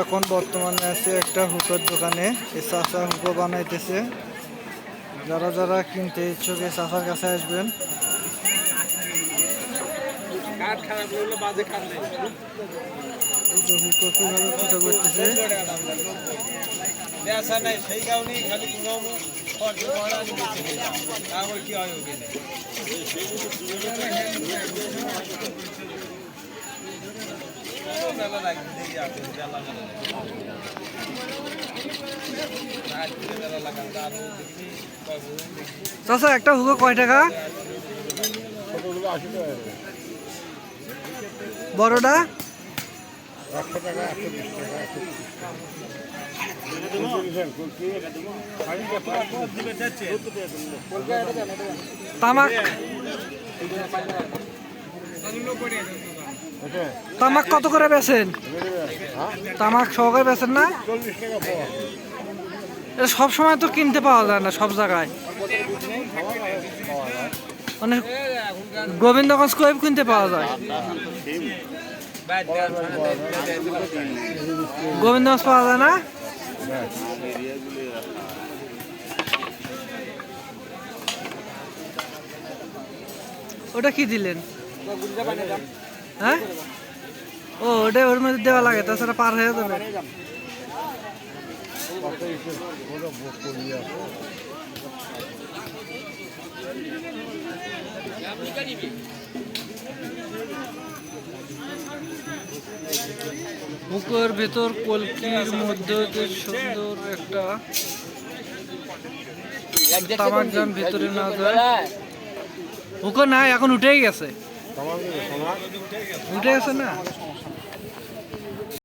এখন বর্তমানে আছে একটা হুকোর দোকানে। এই চাচা হুকো বানাইতেছে। যারা যারা কিনতে ইচ্ছুক এই চাচার কাছে আসবেন। হুকো কীভাবে ফুটো করতেছে বেসা নাই সেই কারণেই খালি কোনো খরচ করা আমি বেঁচে গেলাম তারপর কি হয় চাচা একটা হুকো কয় টাকা? বড়টা? তামাক? তামাক কত করে বেচেন? তামাক সহকারে বেচেন না? এটা সব সময় তো কিনতে পাওয়া যায় না সব জায়গায়। মানে গোবিন্দগঞ্জ কোয়েব কিনতে পাওয়া যায়। গোবিন্দগঞ্জ পাওয়া যায় না? ওটা কি দিলেন? হ্যাঁ? ও ওটা ওর মধ্যে দেওয়া লাগে তাছাড়া পার হয়ে যাবে। বুকের ভেতর কলকির মধ্যে যে সুন্দর একটা তামাক যান ভিতরে না যায়। হুকো নাই এখন উঠেই গেছে। উঠে গেছে না?